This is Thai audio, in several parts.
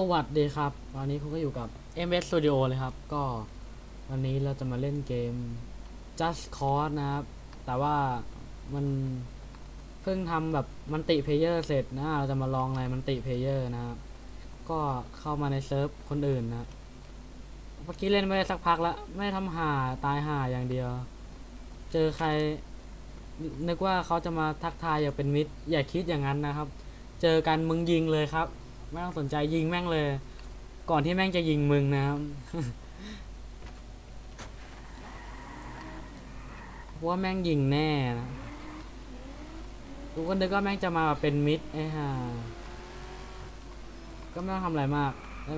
สวัสดีครับวันนี้คุณก็อยู่กับ MS Studio เลยครับ ก็วันนี้เราจะมาเล่นเกม Just Cause นะครับ แต่ว่ามันเพิ่งทำแบบมันติเพลเยอร์เสร็จนะ เราจะมาลองอะไรมันติเพลเยอร์นะครับ ก็เข้ามาในเซิร์ฟคนอื่นนะ เมื่อกี้เล่นไปสักพักแล้ว ไม่ทำหาตายหาอย่างเดียว เจอใคร นึกว่าเขาจะมาทักทายอยากเป็นมิตร อย่าคิดอย่างนั้นนะครับ เจอกันมึงยิงเลยครับ ไม่ต้องสนใจยิงแม่งเลย ก่อนที่แม่งจะยิงมึงนะครับเพราะว่าแม่งยิงแน่นะกูก็นึกว่าแม่งจะมาเป็นมิดไอ้ห่าก็ไม่ต้องทำอะไรมาก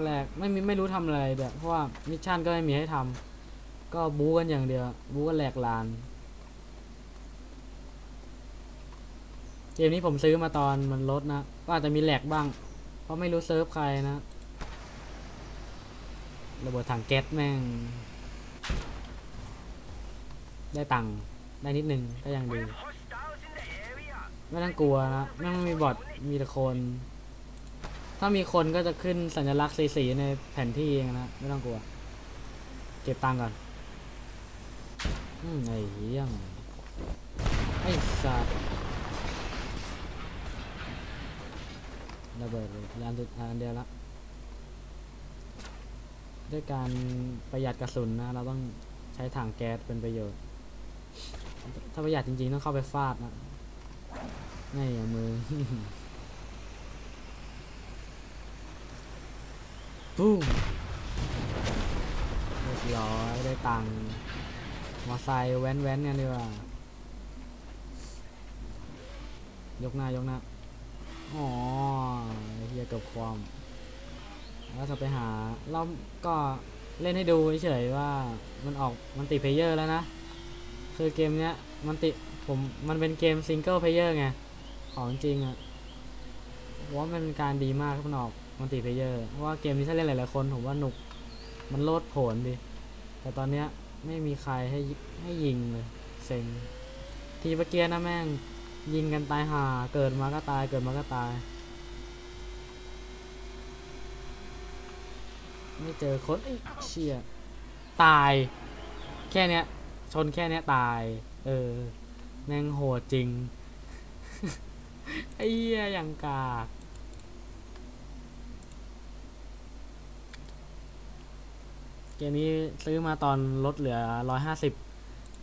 แรกๆไม่มีไม่รู้ทำอะไรเดี๋ยวเพราะว่ามิชชั่นก็ไม่มีให้ทำก็บู๊กันอย่างเดียว บู๊กันแหลกลานเกมนี้ผมซื้อมาตอนมันลดนะก็อาจจะมีแหลกบ้าง ราะไม่รู้เซิร์ฟใครนะ ระเบิดถังแก๊สแม่ง ได้ตังค์ได้นิดนึงก็ยังดี ไม่ต้องกลัวนะแม่งไม่มีบอทมีแต่คน ถ้ามีคนก็จะขึ้นสัญลักษณ์สีๆในแผนที่เองนะ ไม่ต้องกลัว เก็บตังค์ก่อนอืมไอ้เหี้ยงไอ้สัตว์ ระเบิดเลยอันสุดอันเดียวละด้วยการประหยัดกระสุนนะ เราต้องใช้ถังแก๊สเป็นประโยชน์ ถ้าประหยัดจริงๆ ต้องเข้าไปฟาดนะนี่อย่ามือปุ้มเรียบร้อยได้ตังค์มอไซค์แว้นๆกันดีกว่ายกหน้ายกหน้า อ๋อเฮียเกับความแล้วจะไปหาเราก็เล่นให้ดูเฉยๆว่ามันออกมันติเพเยอร์แล้วนะ คือเกมเนี้ยมันติผมมันเป็นเกมซิงเกิลเพเยอร์ไง ของจริงอะว่ามันการดีมากที่มันออกมันติเพเยอร์เพราะว่าเกมนี้ถ้าเล่นหลายๆคนผมว่าหนุกมันโลดโผนดี แต่ตอนเนี้ยไม่มีใครให้ให้ยิงเลยเซ็งทีเมื่อกี้นะแม่ง ยิงกันตายห่าเกิดมาก็ตายเกิดมาก็ตาย ไม่เจอคนเอ้ยเชี่ยตาย แค่เนี้ย ชนแค่เนี้ยตาย เออแม่งโหดจริงไอ้เหี้ยอย่างกากเกมนี้ซื้อมาตอนลดเหลือร้อยห้าสิบ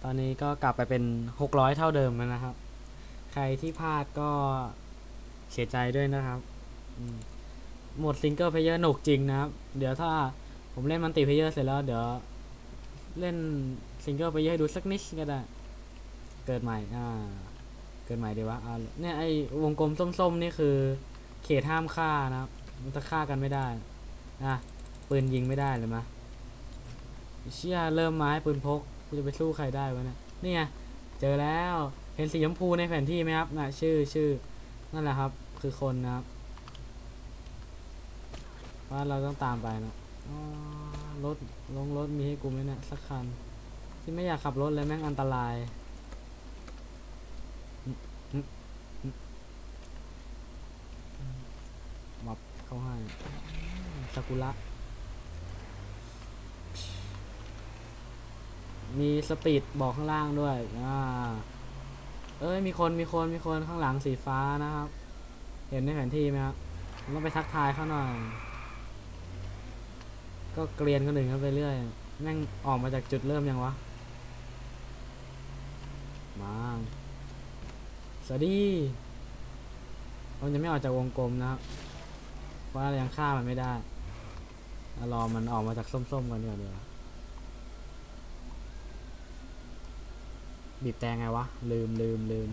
ตอนนี้ก็กลับไปเป็นหกร้อยเท่าเดิมแล้วนะครับ ใครที่พลาดก็เสียใจด้วยนะครับหมดซิงเกิลเพลเยอร์หนุกจริงนะครับ เดี๋ยวถ้าผมเล่นมันติเพลเยอร์เสร็จแล้ว เดี๋ยว เล่นซิงเกิลเพลเยอร์ให้ดูสักนิดก็ได้ เกิดใหม่อ่าเกิดใหม่ดีวะอ่าเนี่ยไอวงกลมส้มๆนี่คือ เขตห้ามฆ่านะครับมันจะฆ่ากันไม่ได้นะปืนยิงไม่ได้เลยมะเชี่ยเริ่มไม้ปืนพกกูจะไปสู้ใครได้วะเนี่ยนี่ไงเจอแล้ว เห็นสีชมพูในแผนที่ไหมครับนะชื่อชื่อนั่นแหละครับ คือคนนะครับว่าเราต้องตามไปนะรถลงรถมีให้กูไหมเนี่ยสักคัน ที่ไม่อยากขับรถเลยแม่งอันตราย มับเข้าให้ซากุระ มีสปีดบอกข้างล่างด้วย อ่า เอ้ยมีคนมีคนมีคนข้างหลังสีฟ้านะครับ เห็นในแผนที่ไหมครับต้องไปทักทายเขาหน่อยก็เกลียนคนอื่นเขาไปเรื่อยแม่งออกมาจากจุดเริ่มยังวะมาสวัสดีผมจะไม่ออกจากวงกลมนะครับเพราะเรายังฆ่ามันไม่ได้รอมันออกมาจากส้มๆกันดีกว่าดีกว่ บีบแต่ไงวะ ลืมลืมลืม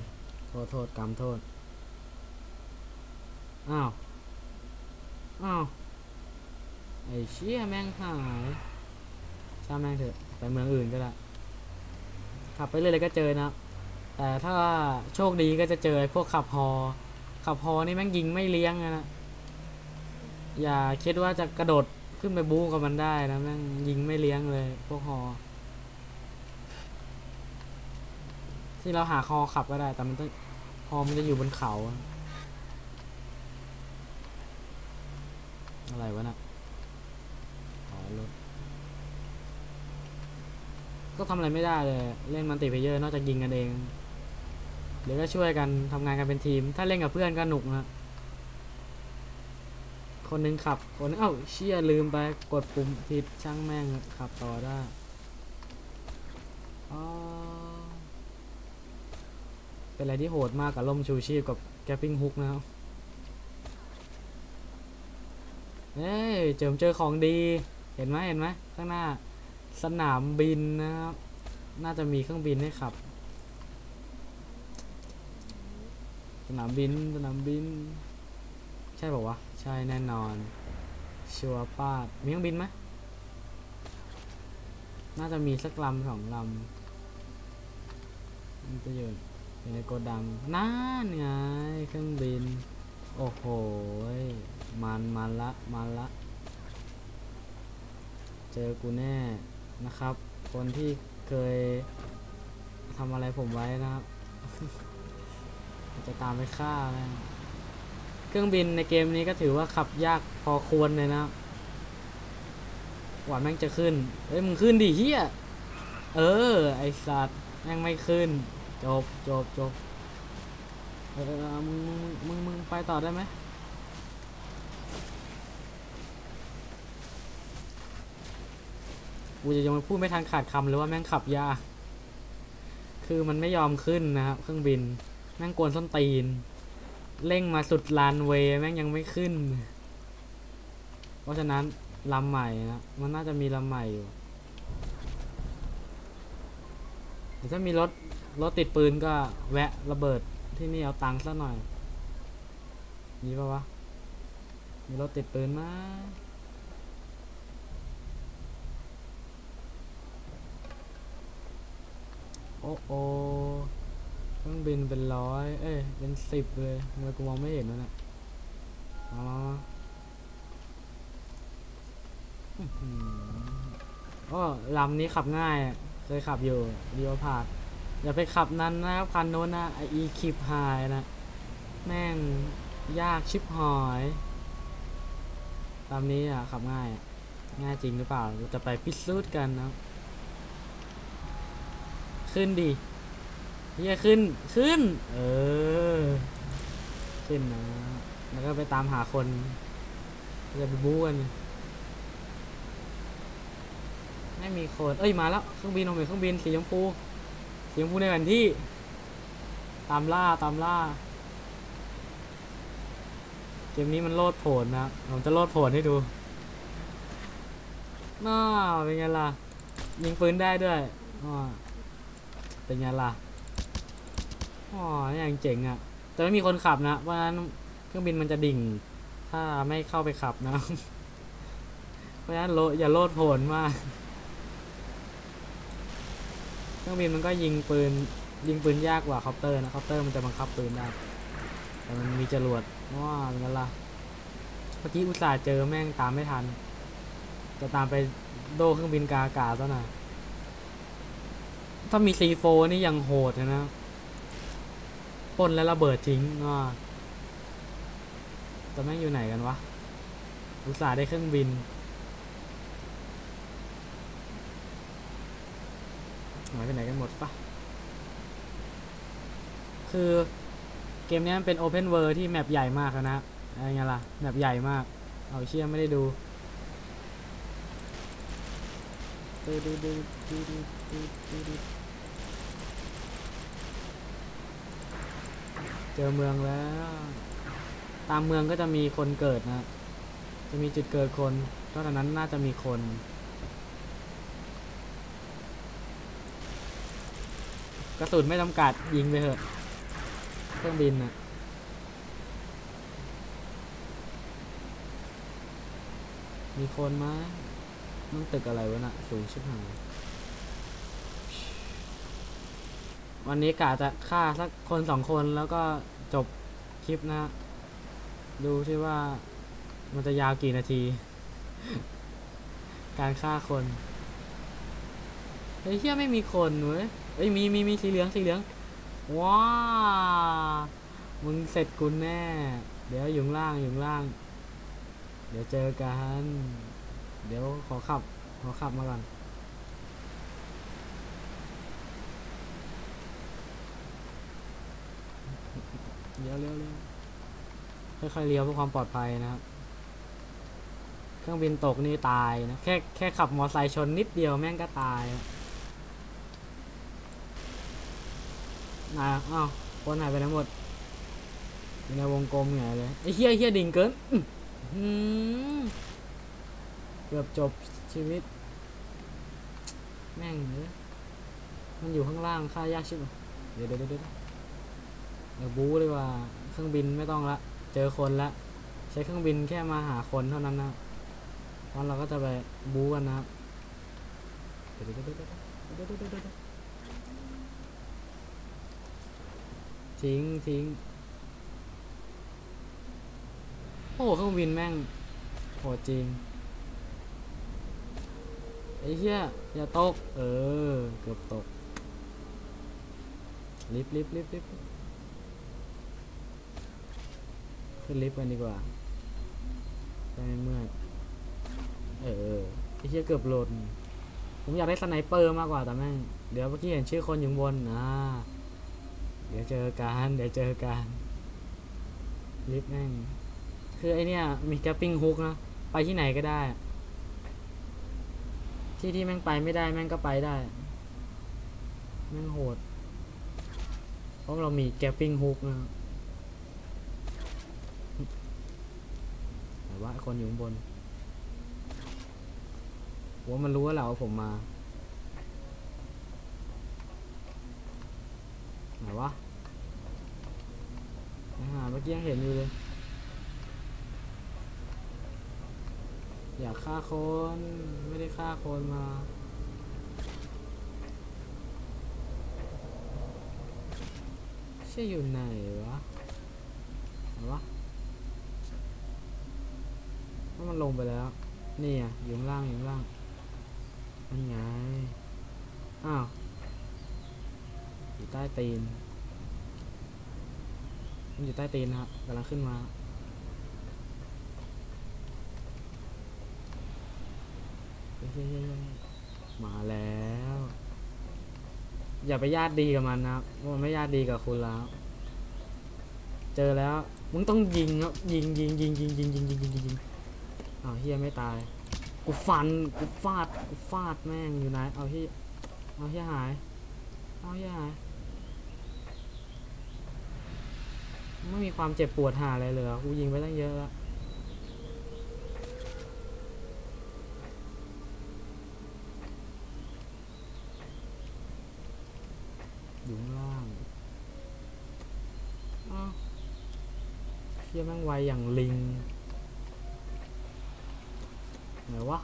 โทษโทษกรรมโทษ อ้าว อ้าว ไอ้เชี่ยแม่งหายช่างแม่งเถอะ ไปเมืองอื่นก็ได้ ขับไปเรื่อยๆก็เจอนะ แต่ถ้าโชคดีก็จะเจอพวกขับฮอ ขับฮอนี่แม่งยิงไม่เลี้ยงนะ อย่าคิดว่าจะกระโดดขึ้นไปบู๊กับมันได้นะแม่งยิงไม่เลี้ยงเลย พวกฮอ ที่เราหาคอขับก็ได้ แต่มันต้องคอมันจะอยู่บนเขา อะไรวะน่ะขอรถก็ทำอะไรไม่ได้เลย เล่นมันติเพเยอร์นอกจากยิงกันเองหรือก็ช่วยกันทำงานกันเป็นทีม ถ้าเล่นกับเพื่อนก็หนุกนะคนหนึงขับ คนนึงเอ้าเชี่ยลืมไปกดปุ่มผิดช่างแม่งขับต่อได้อ๋อ เป็นอะไรที่โหดมากกับล่มชูชีพกับแกปปิ้งฮุกนะครับเอ้ยเจิมเจอของดี เห็นไหมเห็นไหมข้างหน้าสนามบินนะครับ น่าจะมีเครื่องบินให้ขับ สนามบินสนามบิน ใช่ป่าวะ ใช่แน่นอน ชัวร์ป้าดมีเครื่องบินไหมน่าจะมีสักลำสองลำมันจะอยู่ อยู่ในโกดังนั่นไงเครื่องบิน โอ้โหมันมันละมันละ เจอกูแน่นะครับ คนที่เคยทำอะไรผมไว้นะครับ จะตามไปฆ่านะเครื่องบินในเกมนี้ก็ถือว่าขับยากพอควรเลยนะหวานแม่งจะขึ้นเอ้ยมึงขึ้นดิเฮียเออ ไอสัตว์แม่งไม่ขึ้น จบจบจบเออมึงมึงมึงมึงไปต่อได้ไหมกูจะยังพูดไม่ทันขาดคำเลยว่าแม่งขับยากคือมันไม่ยอมขึ้นนะครับเครื่องบิน แม่งกวนส้นตีน เร่งมาสุดลานเวย์แม่งยังไม่ขึ้น เพราะฉะนั้นลำใหม่นะ มันน่าจะมีลำใหม่อยู่ถ้ามีรถ รถติดปืนก็แวะระเบิดที่นี่เอาตังค์ซะหน่อย มีปะวะ มีรถติดปืนไหมโอ้โอเครื่องบินเป็นร้อย เอ้ย เป็นสิบเลยทำไมกูมองไม่เห็นวะเนี่ยมามาอื้อหือโอ้ลำนี้ขับง่ายอะเคยขับอยู่เดียวผ่าน อย่าไปขับนั้นนะครับคันโน้นนะไออีคิปไฮนะแม่งยากชิบหอยลำนี้อะขับง่ายง่ายจริงหรือเปล่าเราจะไปพิสูจน์กันนะขึ้นดิเฮียขึ้นขึ้น เออ ขึ้นนะแล้วก็ไปตามหาคนจะไปบู๊กันไม่มีคน เอ้ยมาแล้วเครื่องบินผมเห็นเครื่องบินสีชมพู สีชมพูในแผนที่ ตามล่าตามล่า เกมนี้มันโลดโผนนะผมจะโลดโผนให้ดูน่าเป็นไงล่ะ ยิงปืนได้ด้วยอ่าเป็นไงล่ะอ๋ออย่างเจ๋งอะ่ะ แต่ไม่มีคนขับนะเพราะฉะนั้นเครื่องบินมันจะดิ่ง ถ้าไม่เข้าไปขับนะ เพราะฉะนั้นโลอย่าโลดโผนมาก เครื่องบินมันก็ยิงปืนยิงปืนยากกว่าคอปเตอร์นะคอปเตอร์มันจะบังคับปืนได้ แต่มันมีจรวดว้าเป็นไงล่ะเมื่อกี้อุตส่าห์เจอแม่งตามไม่ทัน จะตามไปโดเครื่องบินกาอากาศซะหน่อยถ้ามีซีโฟนี่ยังโหดนะปนแล้วระเบิดทิ้งอ่าแต่แม่งอยู่ไหนกันวะอุตส่าห์ได้เครื่องบิน หายไปไหนกันหมดปะคือเกมนี้มันเป็น Open World ที่แมปใหญ่มากนะอะไรเงี้ยล่ะ แมปใหญ่มาก เอาเชี่ยไม่ได้ดูดูดูดูดูดูดูดูดูเจอเมืองแล้ว ตามเมืองก็จะมีคนเกิดนะ จะมีจุดเกิดคนเพราะฉะนั้นน่าจะมีคน ระสุนไม่จำกัดยิงไปเถอะ เครื่องบินนะมีคนไหมมันตึกอะไรวะน่ะ สูงชิบหายวันนี้กะจะฆ่าสักคนสองคนแล้วก็จบคลิปนะ ดูที่ว่ามันจะยาวกี่นาที การฆ่าคน เฮ้ยเฮียไม่มีคนเว้ยเอ้ยมีมีมีสีเหลืองสีเหลืองว้ามึงเสร็จกูแน่ เดี๋ยวอยู่ข้างล่างอยู่ข้างล่าง เดี๋ยวเจอกัน เดี๋ยวขอขับ ขอขับมาก่อนเลี้ยวเลี้ยวเลี้ยวค่อยๆเลี้ยวเพื่อความปลอดภัยนะครับ เครื่องบินตกนี่ตายนะ แค่แค่ขับมอไซค์ชนนิดเดียวแม่งก็ตาย นะนะอ้าวคนหายไปทั้งหมดอยู่ในวงกลมไงเลยไอ้เฮี้ยเฮี้ยดิ่งเกินเกือบจบชีวิต แม่งเลยมันอยู่ข้างล่างค่ายากชิบเดี๋ยวเดี๋ยวเดี๋ยวเดี๋ยวเดี๋ยวบู๊ดีกว่าเครื่องบินไม่ต้องละ เจอคนละ ใช้เครื่องบินแค่มาหาคนเท่านั้นนะตอนเราก็จะไปบู๊กันนะครับเดี๋ยวเดี๋ยวเดี๋ยวเดี๋ยวเดี๋ยวเดี๋ยวเดี๋ยวเดี๋ยว ทิ้งทิ้งโอ้เครื่องบินแม่งโหดจริงไอ้เหี้ยอย่าตก เออ เกือบตกลิฟต์ลิฟต์ลิฟต์ลิฟต์ขึ้นลิฟต์กันดีกว่าได้ไม่เมื่อยเออไอ้เหี้ยเกือบหล่นผมอยากได้สไนเปอร์มากกว่าแต่แม่ง เดี๋ยวเมื่อกี้เห็นชื่อคนอยู่บนอ่า ดี๋ยวเจอกันเดี๋ยวเจอกันลิฟต์แม่งคือไอเนี้ยมีแกปปิ้งฮุกนะไปที่ไหนก็ได้ ที่ที่แม่งไปไม่ได้แม่งก็ไปได้ แม่งโหด เพราะเรามีแกปปิ้งฮุกนะแต่ว่าคนอยู่ข้างบนว่ามันรู้วแหละว่าผมมาไหนวะ อาหาเมื่อกี้ยังเห็นอยู่เลย อยากฆ่าคนไม่ได้ฆ่าคนมาเชื่อยู่ไหนวะไหนวะถ้ามันลงไปแล้ว นี่อะอยู่ข้างล่างอยู่ข้างล่างนั่นไง อ้าว อยู่ใต้ตีน มันอยู่ใต้ตีนนะครับกำลังขึ้นมาเฮ้ยมาแล้ว อย่าไปญาติดีกับมันนะมันไม่ญาติดีกับคุณแล้ว เจอแล้วมึงต้องยิงครับยิงยิงยิงยิงยิงยิงยิงยิงยิงยิงอ้าวเฮียไม่ตาย กูฟันกูฟาดกูฟาดแม่งอยู่ไหนเอาเฮียเอาเฮียหายเอาเฮียหาย ไม่มีความเจ็บปวดหาอะไรเลยกูยิงไปตั้งเยอะแล้วอยู่ข้างล่างอ้าวเชี่ยแม่งไวอย่างลิง ไหนวะ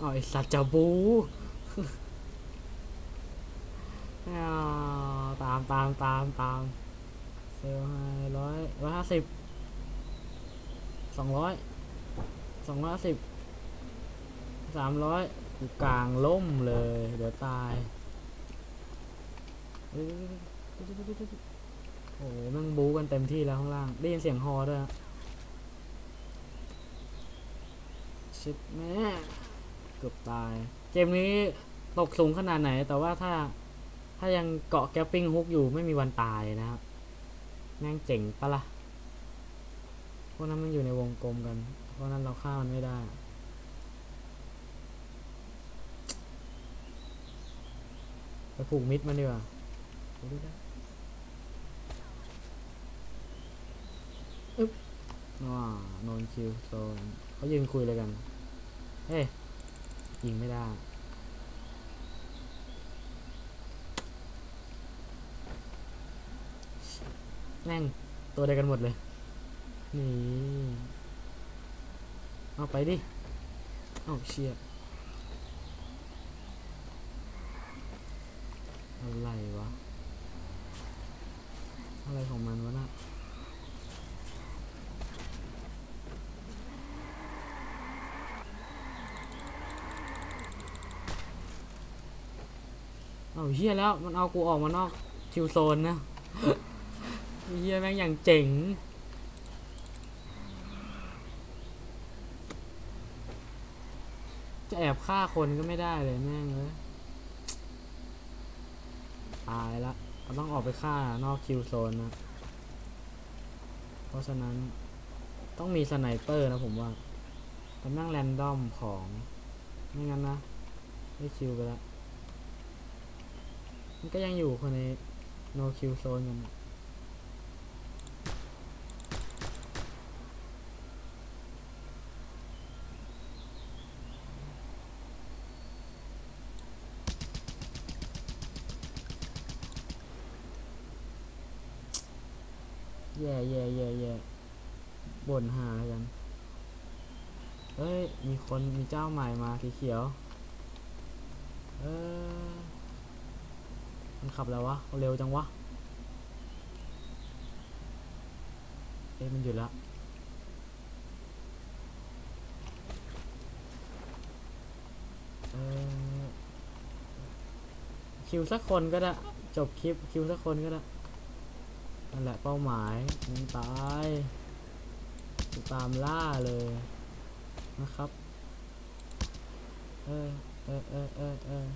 อ๋อไอสัตว์จะบูอ้าวตามตามตามตามเซลไฮร้อยร้อยห้าสิบสองร้อยสองร้อยสิบสามร้อยกูกลางล่มเลย เดี๋ยวตายโอ้โหแม่งบู๊กันเต็มที่แล้วข้างล่าง ได้ยินเสียงฮอด้วยอะชิบแม่ เกือบตาย เกมนี้ตกสูงขนาดไหน แต่ว่าถ้าถ้ายังเกาะแกปปิ้งฮุกอยู่ไม่มีวันตายนะครับแม่งเจ๋งปะละ่ะพวกนั้นมันอยู่ในวงกลมกัน เพราะนั้นเราฆ่ามันไม่ได้ ไปผูกมิดมันดีกว่าอึ๊บว้าโนนคิวโซนเขายืนคุยอะไรกัน เฮ้ย ยิงไม่ได้ แม่ง ตัวเดียวกันหมดเลย นี่ เอาไปดิ เอาเชียอะไรวะ อะไรของมันวะน่ะ เอาเฮียแล้วมันเอากูออกมานอกคิวโซนนะเฮียแม่งอย่างเจ๋งจะแอบฆ่าคนก็ไม่ได้เลยแม่งเลยตายละเราต้องออกไปฆ่านอกคิวโซนนะ เพราะฉะนั้นต้องมีสไนเปอร์นะผมว่าต่แม่งแรนดอมของ ไม่งั้นนะ ได้คิวไปแล้ว มันก็ยังอยู่คนใน no kill zone กันแย่แย่แย่แย่บ่นหาแล้วกันเฮ้ย มีคนมีเจ้าใหม่มาสีเขียว เอ้อ มันขับแล้ววะเร็วจังวะเอ๊ะมันหยุดละเออคิวสักคนก็ได้ จบคลิปคิวสักคนก็ได้นั่นแหละเป้าหมายมึงตายตามล่าเลยนะครับ เออเออเออเออ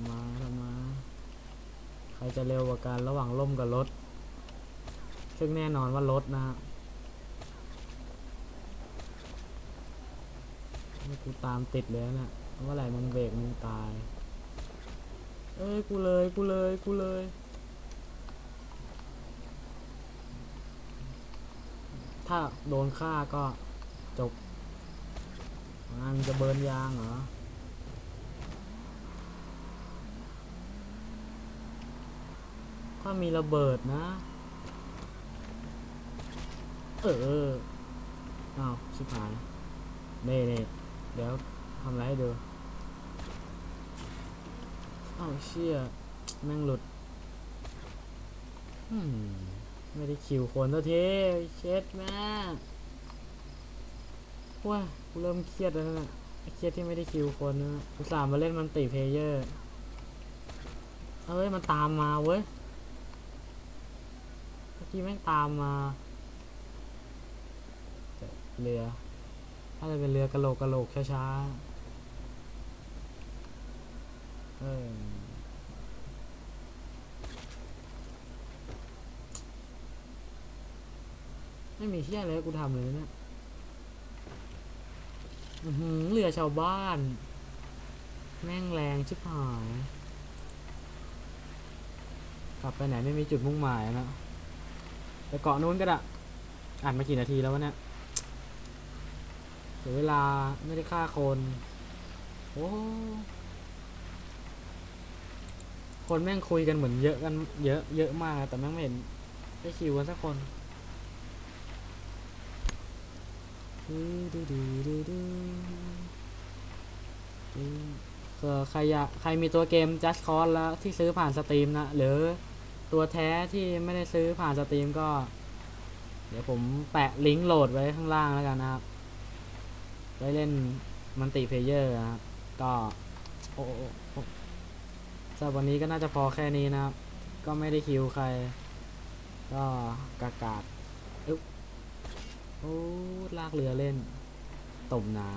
ำมาทำมา ใครจะเร็วกว่ากันระหว่างล่มกับรถ ซึ่งแน่นอนว่ารถนะฮะกูตามติดเลยนะเนี่ยเมื่อไหร่มึงเบรกมึงตาย เอ้ยกูเลยกูเลยกูเลยถ้าโดนฆ่าก็จบมันจะเบิร์นยางเหรอ ถ้ามีระเบิดนะ เอออ้าวชิบหายเน่เน่เดี๋ยวทำอะไรให้ดูอ้าวเชี่ยแม่งหลุดอืมไม่ได้คิวคนเท่าทีเช็ดแม่ว้ากูเริ่มเครียดแล้วนะไอ้เครียดที่ไม่ได้คิวคนนะอุตส่าห์มาเล่นมันติเพลเยอร์เอ้ยมันตามมาเว้ย กี้แม่งตามมาเรือถ้าจะเป็นเรือกระโหลกกระโหลกช้าๆเออไม่มีเที่ยอะไรกูทำเลยนะเนี่ยเรือชาวบ้าน แม่งแรงชิบหาย กลับไปไหนไม่มีจุดมุ่งหมายนะ ไปเกาะนู้นก็ได้อ่านมากี่นาทีแล้ววะเนี่ยเสียเวลาไม่ได้ฆ่าคน โอ้ คนแม่งคุยกันเหมือนเยอะกันเยอะเยอะมาก แต่แม่งไม่เห็นได้คิวกันสักคนเออใครอยากใครมีตัวเกม Just Cause แล้วที่ซื้อผ่านสตรีมนะ หรือ ตัวแท้ที่ไม่ได้ซื้อผ่านสตรีมก็ เดี๋ยวผมแปะลิงก์โหลดไว้ข้างล่างแล้วกันนะครับไว้เล่นมันติเพเยอร์นะครับ ก็โอ้สำหรับวันนี้ก็น่าจะพอแค่นี้นะครับ ก็ไม่ได้คิวใคร ก็กากาดอึ๊บโอ้ลากเรือเล่นต้มน้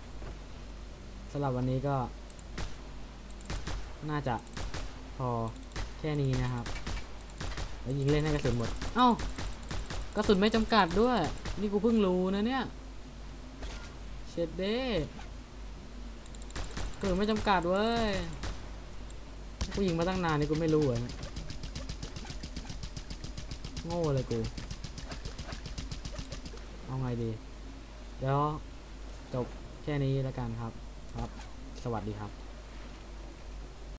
ำสำหรับวันนี้ก็ น่าจะพอ ค่นี้นะครับ แล้วยิงเล่นให้กระสุนหมด เอ้ากระสุนไม่จำกัดด้วย นี่กูเพิ่งรู้นะเนี่ย เช็ดเด้กระสุนไม่จำกัดเว้ย กูยิงมาตั้งนานนี่กูไม่รู้เหรอเนี่ยโง่เลยกูเอาไงดี เดี๋ยวจบแค่นี้แล้วกันครับ ครับ สวัสดีครับ